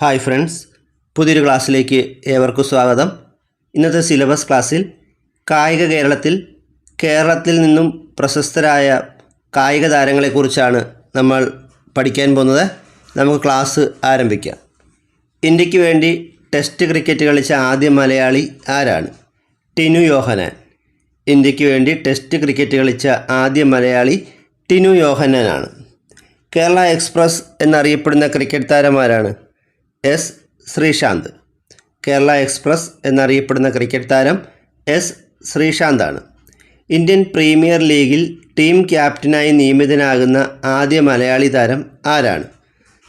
Hi friends പുതിയൊരു ക്ലാസ്സിലേക്ക് ഏവർക്കും സ്വാഗതം. ഇന്നത്തെ സിലബസ് ക്ലാസ്സിൽ കായിക കേരളത്തിൽ കേരളത്തിൽ നിന്നും പ്രശസ്തരായ കായിക താരങ്ങളെക്കുറിച്ചാണ് നമ്മൾ പഠിക്കാൻ പോകുന്നത്. നമുക്ക് ക്ലാസ് ആരംഭിക്കാം. ഇന്ത്യയ്ക്ക് വേണ്ടി ടെസ്റ്റ് ക്രിക്കറ്റ് കളിച്ച ആദ്യ മലയാളി ആരാണ്? ടിനു യോഹനാൻ. ഇന്ത്യയ്ക്ക് വേണ്ടി ടെസ്റ്റ് ക്രിക്കറ്റ് കളിച്ച ആദ്യ മലയാളി ടിനു യോഹനാനാണ്. കേരള എക്സ്പ്രസ് എന്നറിയപ്പെടുന്ന ക്രിക്കറ്റ് താരമാരാണ്? എസ് ശ്രീശാന്ത്. കേരള എക്സ്പ്രസ് എന്നറിയപ്പെടുന്ന ക്രിക്കറ്റ് താരം എസ് ശ്രീശാന്താണ്. ഇന്ത്യൻ പ്രീമിയർ ലീഗിൽ ടീം ക്യാപ്റ്റനായി നിയമിതനാകുന്ന ആദ്യ മലയാളി താരം ആരാണ്?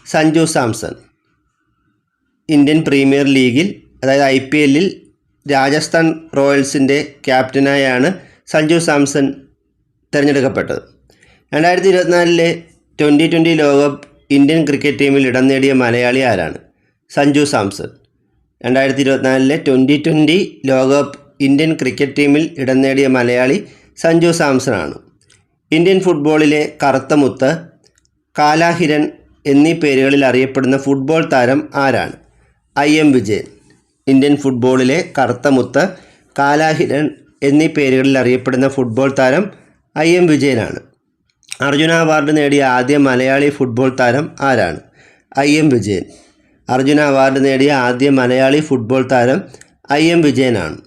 സഞ്ജു സാംസൺ. ഇന്ത്യൻ പ്രീമിയർ ലീഗിൽ അതായത് ഐ പി എല്ലിൽ രാജസ്ഥാൻ റോയൽസിന്റെ ക്യാപ്റ്റനായാണ് സഞ്ജു സാംസൺ തിരഞ്ഞെടുക്കപ്പെട്ടത്. രണ്ടായിരത്തി ഇരുപത്തിനാലിലെ ട്വന്റി ട്വന്റി ലോകകപ്പ് ഇന്ത്യൻ ക്രിക്കറ്റ് ടീമിൽ ഇടം നേടിയ മലയാളി ആരാണ്? സഞ്ജു സാംസൺ. രണ്ടായിരത്തി ഇരുപത്തിനാലിലെ ട്വന്റി ട്വന്റി ലോകകപ്പ് ഇന്ത്യൻ ക്രിക്കറ്റ് ടീമിൽ ഇടം നേടിയ മലയാളി സഞ്ജു സാംസണാണ്. ഇന്ത്യൻ ഫുട്ബോളിലെ കറുത്ത മുത്ത് കാലാഹിരൻ എന്നീ പേരുകളിൽ അറിയപ്പെടുന്ന ഫുട്ബോൾ താരം ആരാണ്? I M Vijayan. ഇന്ത്യൻ ഫുട്ബോളിലെ കറുത്ത മുത്ത് കാലാഹിരൻ എന്നീ പേരുകളിൽ അറിയപ്പെടുന്ന ഫുട്ബോൾ താരം ഐ എം വിജയനാണ്. അർജുന അവാർഡ് നേടിയ ആദ്യ മലയാളി ഫുട്ബോൾ താരം ആരാണ്? I M Vijayan. Arjuna award നേടിയ ആദ്യ മലയാളി ഫുട്ബോൾ താരം ഐ എം വിജയനാണ്.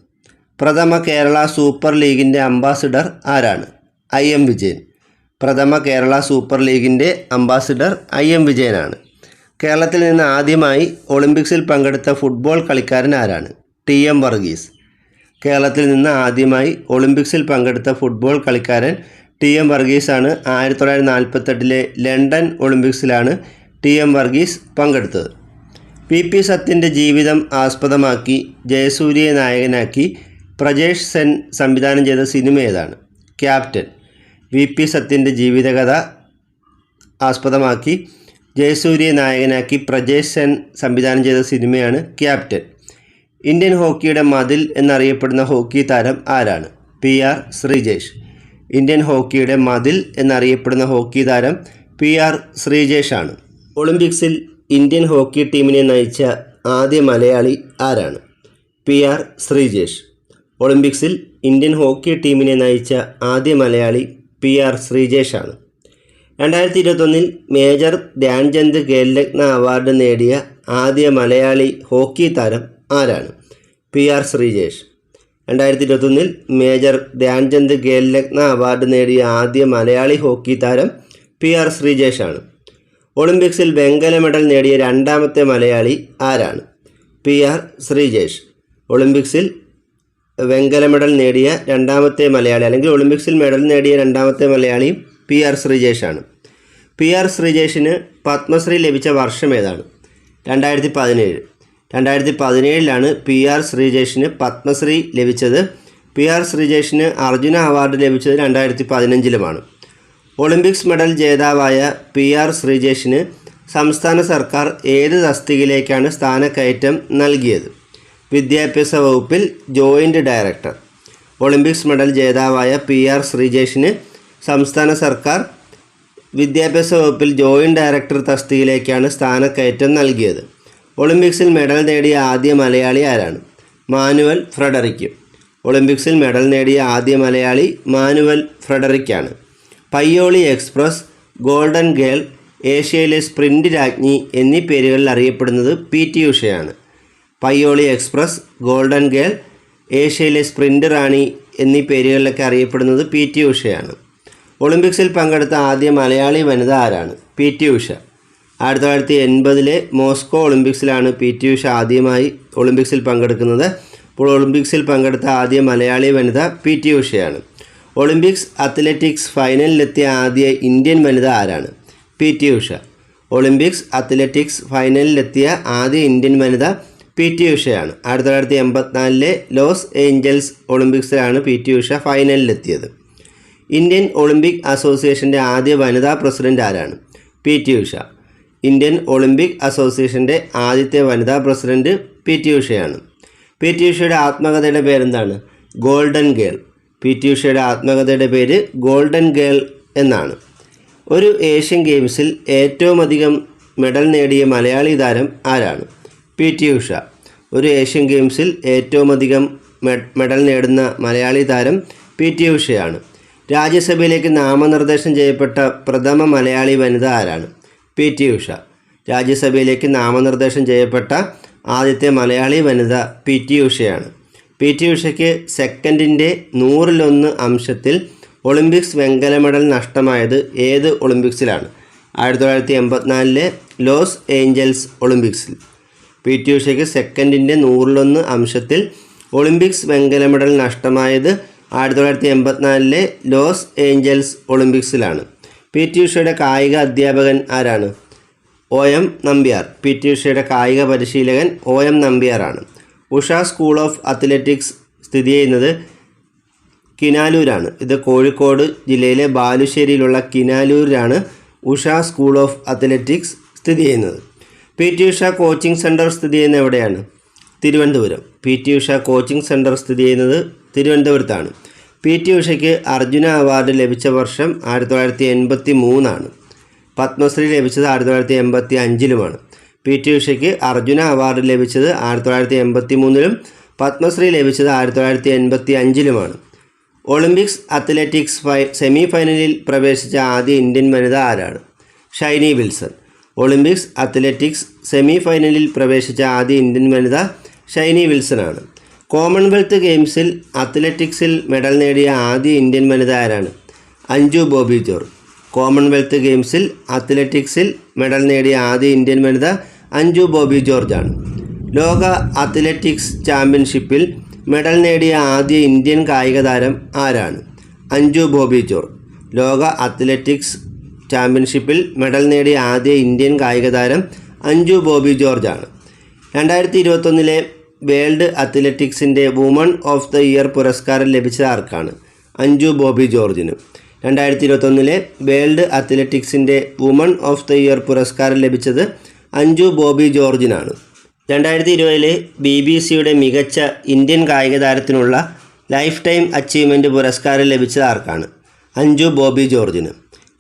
പ്രഥമ കേരള സൂപ്പർ ലീഗിന്റെ അംബാസിഡർ ആരാണ്? I M Vijayan. പ്രഥമ കേരള സൂപ്പർ ലീഗിന്റെ അംബാസിഡർ ഐ എം വിജയനാണ്. കേരളത്തിൽ നിന്ന് ആദ്യമായി ഒളിമ്പിക്സിൽ പങ്കെടുത്ത ഫുട്ബോൾ കളിക്കാരൻ ആരാണ്? T M Varghese. കേരളത്തിൽ നിന്ന് ആദ്യമായി ഒളിമ്പിക്സിൽ പങ്കെടുത്ത ഫുട്ബോൾ കളിക്കാരൻ ടി എം വർഗീസാണ്. ആയിരത്തി തൊള്ളായിരത്തി നാൽപ്പത്തെട്ടിലെ ലണ്ടൻ ഒളിമ്പിക്സിലാണ് ടി എം വർഗീസ് പങ്കെടുത്തത്. പി പി സത്യന്റെ ജീവിതം ആസ്പദമാക്കി ജയസൂര്യയെ നായകനാക്കി പ്രജേഷ് സെൻ സംവിധാനം ചെയ്ത സിനിമ ഏതാണ്? ക്യാപ്റ്റൻ. വി പി സത്യന്റെ ജീവിതകഥ ആസ്പദമാക്കി ജയസൂര്യയെ നായകനാക്കി പ്രജേഷ് സെൻ സംവിധാനം ചെയ്ത സിനിമയാണ് ക്യാപ്റ്റൻ. ഇന്ത്യൻ ഹോക്കിയുടെ മതിൽ എന്നറിയപ്പെടുന്ന ഹോക്കി താരം ആരാണ്? P R Sreejesh. ഇന്ത്യൻ ഹോക്കിയുടെ മതിൽ എന്നറിയപ്പെടുന്ന ഹോക്കി താരം പി ആർ ശ്രീജേഷാണ്. ഒളിമ്പിക്സിൽ ഇന്ത്യൻ ഹോക്കി ടീമിനെ നയിച്ച ആദ്യ മലയാളി ആരാണ്? P R Sreejesh. ഒളിമ്പിക്സിൽ ഇന്ത്യൻ ഹോക്കി ടീമിനെ നയിച്ച ആദ്യ മലയാളി പി ആർ ശ്രീജേഷ് ആണ് രണ്ടായിരത്തി ഇരുപത്തൊന്നിൽ മേജർ ധ്യാൻചന്ദ് ഖേൽരത്ന അവാർഡ് നേടിയ ആദ്യ മലയാളി ഹോക്കി താരം ആരാണ്? P R Sreejesh. രണ്ടായിരത്തി ഇരുപത്തൊന്നിൽ മേജർ ധ്യാൻചന്ദ് ഖേൽരത്ന അവാർഡ് നേടിയ ആദ്യ മലയാളി ഹോക്കി താരം പി ആർ ശ്രീജേഷ് ആണ് ഒളിമ്പിക്സിൽ വെങ്കല മെഡൽ നേടിയ രണ്ടാമത്തെ മലയാളി ആരാണ്? P R Sreejesh. ഒളിമ്പിക്സിൽ വെങ്കല മെഡൽ നേടിയ രണ്ടാമത്തെ മലയാളി അല്ലെങ്കിൽ ഒളിമ്പിക്സിൽ മെഡൽ നേടിയ രണ്ടാമത്തെ മലയാളി പി ആർ ശ്രീജേഷാണ്. പി ആർ ശ്രീജേഷിന് പത്മശ്രീ ലഭിച്ച വർഷം ഏതാണ്? രണ്ടായിരത്തി പതിനേഴ് രണ്ടായിരത്തി പതിനേഴിലാണ് പി ആർ ശ്രീജേഷിന് പത്മശ്രീ ലഭിച്ചത്. പി ആർ ശ്രീജേഷിന് അർജുന അവാർഡ് ലഭിച്ചത് രണ്ടായിരത്തി പതിനഞ്ചിലുമാണ് ഒളിമ്പിക്സ് മെഡൽ ജേതാവായ പി ആർ ശ്രീജേഷിന് സംസ്ഥാന സർക്കാർ ഏത് തസ്തികയിലേക്കാണ് സ്ഥാനക്കയറ്റം നൽകിയത്? വിദ്യാഭ്യാസ വകുപ്പിൽ ജോയിന്റ് ഡയറക്ടർ. ഒളിമ്പിക്സ് മെഡൽ ജേതാവായ പി ആർ ശ്രീജേഷിന് സംസ്ഥാന സർക്കാർ വിദ്യാഭ്യാസ വകുപ്പിൽ ജോയിന്റ് ഡയറക്ടർ തസ്തികയിലേക്കാണ് സ്ഥാനക്കയറ്റം നൽകിയത്. ഒളിമ്പിക്സിൽ മെഡൽ നേടിയ ആദ്യ മലയാളി ആരാണ്? മാനുവൽ ഫ്രെഡറിക്കും. ഒളിമ്പിക്സിൽ മെഡൽ നേടിയ ആദ്യ മലയാളി മാനുവൽ ഫ്രെഡറിക്കാണ്. പയ്യോളി എക്സ്പ്രസ് ഗോൾഡൻ ഗേൾ ഏഷ്യയിലെ സ്പ്രിന്റ് രാജ്ഞി എന്നീ പേരുകളിൽ അറിയപ്പെടുന്നത് പി ടി ഉഷയാണ്. പയ്യോളി എക്സ്പ്രസ് ഗോൾഡൻ ഗേൾ ഏഷ്യയിലെ സ്പ്രിന്റ് റാണി എന്നീ പേരുകളിലൊക്കെ അറിയപ്പെടുന്നത് പി ടി ഉഷയാണ്. ഒളിമ്പിക്സിൽ പങ്കെടുത്ത ആദ്യ മലയാളി വനിത ആരാണ്? P T Usha. ആയിരത്തി തൊള്ളായിരത്തി എൺപതിലെ മോസ്കോ ഒളിമ്പിക്സിലാണ് പി ടി ഉഷ ആദ്യമായി ഒളിമ്പിക്സിൽ പങ്കെടുക്കുന്നത്. അപ്പോൾ ഒളിമ്പിക്സിൽ പങ്കെടുത്ത ആദ്യ മലയാളി വനിത പി ടി ഉഷയാണ്. ഒളിമ്പിക്സ് അത്ലറ്റിക്സ് ഫൈനലിലെത്തിയ ആദ്യ ഇന്ത്യൻ വനിത ആരാണ്? P. T. Usha. Olympics athletics ഫൈനലിലെത്തിയ ആദ്യ ഇന്ത്യൻ വനിത പി. ടി. ഉഷയാണ്. ആയിരത്തി തൊള്ളായിരത്തി എൺപത്തിനാലിലെ ലോസ് ഏഞ്ചൽസ് ഒളിമ്പിക്സിലാണ് പി. ടി. ഉഷ ഫൈനലിലെത്തിയത്. ഇന്ത്യൻ ഒളിമ്പിക് അസോസിയേഷന്റെ ആദ്യ വനിതാ പ്രസിഡന്റ് ആരാണ്? P. T. Usha. Indian Olympic അസോസിയേഷന്റെ ആദ്യത്തെ വനിതാ പ്രസിഡന്റ് പി. ടി. ഉഷയാണ്. പി. ടി. ഉഷയുടെ ആത്മകഥയുടെ പേരെന്താണ്? Golden girl. പി ടി ഉഷയുടെ ആത്മകഥയുടെ പേര് ഗോൾഡൻ ഗേൾ എന്നാണ്. ഒരു ഏഷ്യൻ ഗെയിംസിൽ ഏറ്റവും അധികം മെഡൽ നേടിയ മലയാളി താരം ആരാണ്? P T Usha. ഒരു ഏഷ്യൻ ഗെയിംസിൽ ഏറ്റവും അധികം മെഡൽ നേടുന്ന മലയാളി താരം പി ടി ഉഷയാണ്. രാജ്യസഭയിലേക്ക് നാമനിർദ്ദേശം ചെയ്യപ്പെട്ട പ്രഥമ മലയാളി വനിത ആരാണ്? P T Usha. രാജ്യസഭയിലേക്ക് നാമനിർദ്ദേശം ചെയ്യപ്പെട്ട ആദ്യത്തെ മലയാളി വനിത പി ടി ഉഷയാണ്. പി ടി ഉഷയ്ക്ക് സെക്കൻഡിന്റെ നൂറിലൊന്ന് അംശത്തിൽ ഒളിമ്പിക്സ് വെങ്കല മെഡൽ നഷ്ടമായത് ഏത് ഒളിമ്പിക്സിലാണ്? ആയിരത്തി തൊള്ളായിരത്തി എൺപത്തിനാലിലെ ലോസ് ഏഞ്ചൽസ് ഒളിമ്പിക്സിൽ. പി ടി ഉഷയ്ക്ക് സെക്കൻഡിന്റെ നൂറിലൊന്ന് അംശത്തിൽ ഒളിമ്പിക്സ് വെങ്കല മെഡൽ നഷ്ടമായത് ആയിരത്തി തൊള്ളായിരത്തി എൺപത്തിനാലിലെ ലോസ് ഏഞ്ചൽസ് ഒളിമ്പിക്സിലാണ്. പി ടി ഉഷയുടെ കായിക അധ്യാപകൻ ആരാണ്? O M Nambiar. P T ഉഷയുടെ കായിക പരിശീലകൻ ഒ എം നമ്പ്യാറാണ് ഉഷ സ്കൂൾ ഓഫ് അത്ലറ്റിക്സ് സ്ഥിതി ചെയ്യുന്നത് കിനാലൂരാണ്. ഇത് കോഴിക്കോട് ജില്ലയിലെ ബാലുശ്ശേരിയിലുള്ള കിനാലൂരിലാണ് ഉഷ സ്കൂൾ ഓഫ് അത്ലറ്റിക്സ് സ്ഥിതി ചെയ്യുന്നത്. P. T. Usha coaching centre സ്ഥിതി ചെയ്യുന്നത് എവിടെയാണ്? Thiruvananthapuram. P. T. Usha coaching centre സ്ഥിതി ചെയ്യുന്നത് തിരുവനന്തപുരത്താണ്. പി. ടി. ഉഷയ്ക്ക് അർജുന അവാർഡ് ലഭിച്ച വർഷം ആയിരത്തി തൊള്ളായിരത്തി എൺപത്തി മൂന്നാണ്. പത്മശ്രീ ലഭിച്ചത് ആയിരത്തി തൊള്ളായിരത്തി എൺപത്തി അഞ്ചിലുമാണ്. പി ടി ഉഷയ്ക്ക് അർജുന അവാർഡ് ലഭിച്ചത് ആയിരത്തി തൊള്ളായിരത്തി എൺപത്തി മൂന്നിലും പത്മശ്രീ ലഭിച്ചത് ആയിരത്തി തൊള്ളായിരത്തി എൺപത്തി അഞ്ചിലുമാണ് ഒളിമ്പിക്സ് അത്ലറ്റിക്സ് ഫൈ സെമി ഫൈനലിൽ പ്രവേശിച്ച ആദ്യ ഇന്ത്യൻ വനിത ആരാണ്? Shiny Wilson. Olympics athletics semi ഫൈനലിൽ പ്രവേശിച്ച ആദ്യ ഇന്ത്യൻ വനിത ഷൈനി വിൽസണാണ്. കോമൺവെൽത്ത് ഗെയിംസിൽ അത്ലറ്റിക്സിൽ മെഡൽ നേടിയ ആദ്യ ഇന്ത്യൻ വനിത ആരാണ്? അഞ്ജു ബോബി ജോർജ് കോമൺവെൽത്ത് ഗെയിംസിൽ അത്ലറ്റിക്സിൽ മെഡൽ നേടിയ ആദ്യ ഇന്ത്യൻ വനിത അഞ്ജു ബോബി ജോർജാണ്. ലോക അത്ലറ്റിക്സ് ചാമ്പ്യൻഷിപ്പിൽ മെഡൽ നേടിയ ആദ്യ ഇന്ത്യൻ കായിക താരം ആരാണ്? അഞ്ജു ബോബി ജോർജ് ലോക അത്ലറ്റിക്സ് ചാമ്പ്യൻഷിപ്പിൽ മെഡൽ നേടിയ ആദ്യ ഇന്ത്യൻ കായിക താരം അഞ്ജു ബോബി ജോർജാണ്. രണ്ടായിരത്തി ഇരുപത്തൊന്നിലെ വേൾഡ് അത്ലറ്റിക്സിന്റെ വുമൺ ഓഫ് ദ ഇയർ പുരസ്കാരം ലഭിച്ച ആർക്കാണ്? അഞ്ജു ബോബി ജോർജിന്. രണ്ടായിരത്തി ഇരുപത്തൊന്നിലെ വേൾഡ് അത്ലറ്റിക്സിന്റെ വുമൺ ഓഫ് ദ ഇയർ പുരസ്കാരം ലഭിച്ചത് അഞ്ജു ബോബി ജോർജിനാണ്. രണ്ടായിരത്തി ഇരുപതിലെ ബി ബി സിയുടെ മികച്ച ഇന്ത്യൻ കായിക താരത്തിനുള്ള ലൈഫ് ടൈം അച്ചീവ്മെന്റ് പുരസ്കാരം ലഭിച്ചത് ആർക്കാണ്? അഞ്ജു ബോബി ജോർജിന്.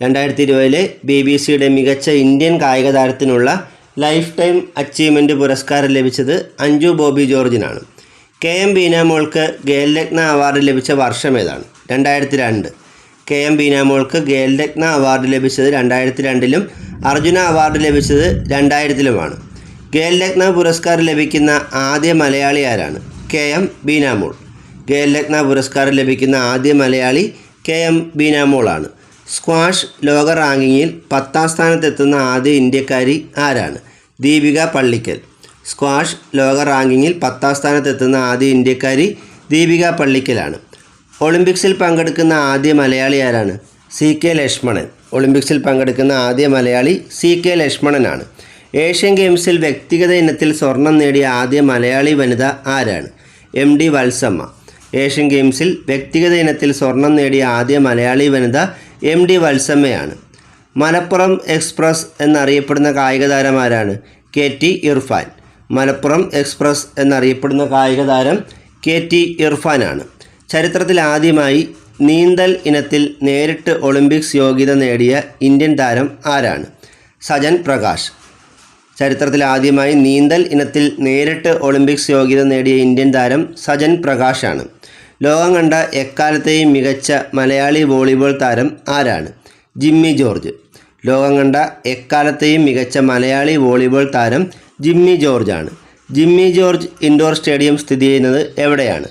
രണ്ടായിരത്തി ഇരുപതിലെ ബി ബി സിയുടെ മികച്ച ഇന്ത്യൻ കായിക താരത്തിനുള്ള ലൈഫ് ടൈം അച്ചീവ്മെന്റ് പുരസ്കാരം ലഭിച്ചത് അഞ്ജു ബോബി ജോർജിനാണ്. കെ എം ബീനാമോൾക്ക് ഖേൽരത്ന അവാർഡ് ലഭിച്ച വർഷം ഏതാണ്? രണ്ടായിരത്തി രണ്ട് കെ എം ബീനാമോൾക്ക് ഖേൽരത്ന അവാർഡ് ലഭിച്ചത് രണ്ടായിരത്തി രണ്ടിലും അർജുന അവാർഡ് ലഭിച്ചത് രണ്ടായിരത്തിലുമാണ്. ഖേൽരത്ന പുരസ്കാരം ലഭിക്കുന്ന ആദ്യ മലയാളി ആരാണ്? K M Beenamol. ഖേൽരത്ന പുരസ്കാരം ലഭിക്കുന്ന ആദ്യ മലയാളി കെ എം ബീനാമോളാണ് സ്ക്വാഷ് ലോക റാങ്കിങ്ങിൽ പത്താം സ്ഥാനത്തെത്തുന്ന ആദ്യ ഇന്ത്യക്കാരി ആരാണ്? ദീപിക പള്ളിക്കൽ. സ്ക്വാഷ് ലോക റാങ്കിങ്ങിൽ പത്താം സ്ഥാനത്തെത്തുന്ന ആദ്യ ഇന്ത്യക്കാരി ദീപിക പള്ളിക്കലാണ്. ഒളിമ്പിക്സിൽ പങ്കെടുക്കുന്ന ആദ്യ മലയാളി ആരാണ്? C K Lakshmanan. ഒളിമ്പിക്സിൽ പങ്കെടുക്കുന്ന ആദ്യ മലയാളി സി കെ ലക്ഷ്മണനാണ്. ഏഷ്യൻ ഗെയിംസിൽ വ്യക്തിഗത ഇനത്തിൽ സ്വർണം നേടിയ ആദ്യ മലയാളി വനിത ആരാണ്? M D Valsamma. ഏഷ്യൻ ഗെയിംസിൽ വ്യക്തിഗത ഇനത്തിൽ സ്വർണം നേടിയ ആദ്യ മലയാളി വനിത എം ഡി വത്സമ്മയാണ്. മലപ്പുറം എക്സ്പ്രസ് എന്നറിയപ്പെടുന്ന കായിക താരം ആരാണ്? K T Irfan. Malappuram express എന്നറിയപ്പെടുന്ന കായിക താരം കെ ടി ഇർഫാനാണ്. ചരിത്രത്തിൽ ആദ്യമായി നീന്തൽ ഇനത്തിൽ നേരിട്ട് ഒളിമ്പിക്സ് യോഗ്യത നേടിയ ഇന്ത്യൻ താരം ആരാണ്? സജൻ പ്രകാശ്. ചരിത്രത്തിൽ ആദ്യമായി നീന്തൽ ഇനത്തിൽ നേരിട്ട് ഒളിമ്പിക്സ് യോഗ്യത നേടിയ ഇന്ത്യൻ താരം സജൻ പ്രകാശാണ്. ലോകം കണ്ട എക്കാലത്തെയും മികച്ച മലയാളി വോളിബോൾ താരം ആരാണ്? ജിമ്മി ജോർജ്. ലോകം കണ്ട എക്കാലത്തെയും മികച്ച മലയാളി വോളിബോൾ താരം ജിമ്മി ജോർജാണ്. ജിമ്മി ജോർജ് ഇൻഡോർ സ്റ്റേഡിയം സ്ഥിതി ചെയ്യുന്നത് എവിടെയാണ്?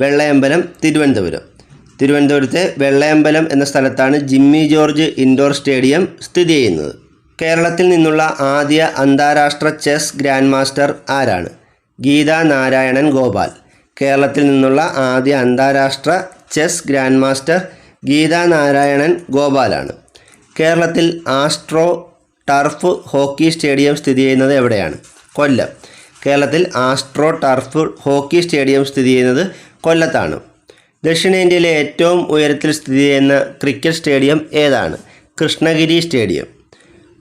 വെള്ളയമ്പലം തിരുവനന്തപുരം. തിരുവനന്തപുരത്തെ വെള്ളയമ്പലം എന്ന സ്ഥലത്താണ് ജിമ്മി ജോർജ് ഇൻഡോർ സ്റ്റേഡിയം സ്ഥിതി ചെയ്യുന്നത്. കേരളത്തിൽ നിന്നുള്ള ആദ്യ അന്താരാഷ്ട്ര ചെസ് ഗ്രാൻഡ് മാസ്റ്റർ ആരാണ്? ഗീത നാരായണൻ ഗോപാൽ. കേരളത്തിൽ നിന്നുള്ള ആദ്യ അന്താരാഷ്ട്ര chess grand master Geetha Narayanan ഗോപാലാണ്. കേരളത്തിൽ ആസ്ട്രോ ടർഫ് ഹോക്കി സ്റ്റേഡിയം സ്ഥിതി ചെയ്യുന്നത് എവിടെയാണ്? കൊല്ലം. കേരളത്തിൽ ആസ്ട്രോ ടർഫ് ഹോക്കി സ്റ്റേഡിയം സ്ഥിതി ചെയ്യുന്നത് കൊല്ലത്താണ്. ദക്ഷിണേന്ത്യയിലെ ഏറ്റവും ഉയരത്തിൽ സ്ഥിതി ചെയ്യുന്ന ക്രിക്കറ്റ് സ്റ്റേഡിയം ഏതാണ്? കൃഷ്ണഗിരി സ്റ്റേഡിയം.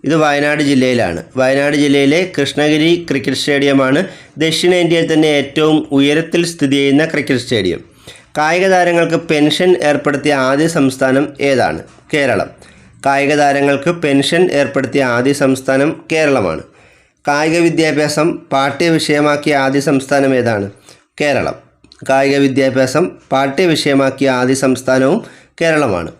ഇത് വയനാട് ജില്ലയിലാണ്. വയനാട് ജില്ലയിലെ കൃഷ്ണഗിരി ക്രിക്കറ്റ് സ്റ്റേഡിയമാണ് ദക്ഷിണേന്ത്യയിൽ തന്നെ ഏറ്റവും ഉയരത്തിൽ സ്ഥിതി ചെയ്യുന്ന ക്രിക്കറ്റ് സ്റ്റേഡിയം. കായിക താരങ്ങൾക്ക് പെൻഷൻ ഏർപ്പെടുത്തിയ ആദ്യ സംസ്ഥാനം ഏതാണ്? കേരളം. കായിക താരങ്ങൾക്ക് പെൻഷൻ ഏർപ്പെടുത്തിയ ആദ്യ സംസ്ഥാനം കേരളമാണ്. കായിക വിദ്യാഭ്യാസം പാഠ്യവിഷയമാക്കിയ ആദ്യ സംസ്ഥാനം ഏതാണ്? കേരളം. കായിക വിദ്യാഭ്യാസം പാഠ്യവിഷയമാക്കിയ ആദ്യ സംസ്ഥാനവും കേരളമാണ്.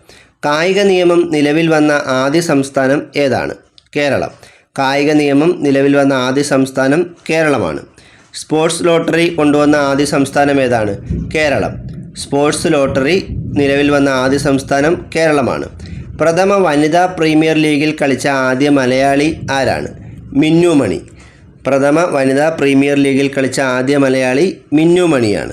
കായിക നിയമം നിലവിൽ വന്ന ആദ്യ സംസ്ഥാനം ഏതാണ്? കേരളം. കായിക നിയമം നിലവിൽ വന്ന ആദ്യ സംസ്ഥാനം കേരളമാണ്. സ്പോർട്സ് ലോട്ടറി കൊണ്ടുവന്ന ആദ്യ സംസ്ഥാനം ഏതാണ്? കേരളം. സ്പോർട്സ് ലോട്ടറി നിലവിൽ വന്ന ആദ്യ സംസ്ഥാനം കേരളമാണ്. പ്രഥമ വനിതാ പ്രീമിയർ ലീഗിൽ കളിച്ച ആദ്യ മലയാളി ആരാണ്? മിന്നുമണി. പ്രഥമ വനിതാ പ്രീമിയർ ലീഗിൽ കളിച്ച ആദ്യ മലയാളി മിന്നു മണിയാണ്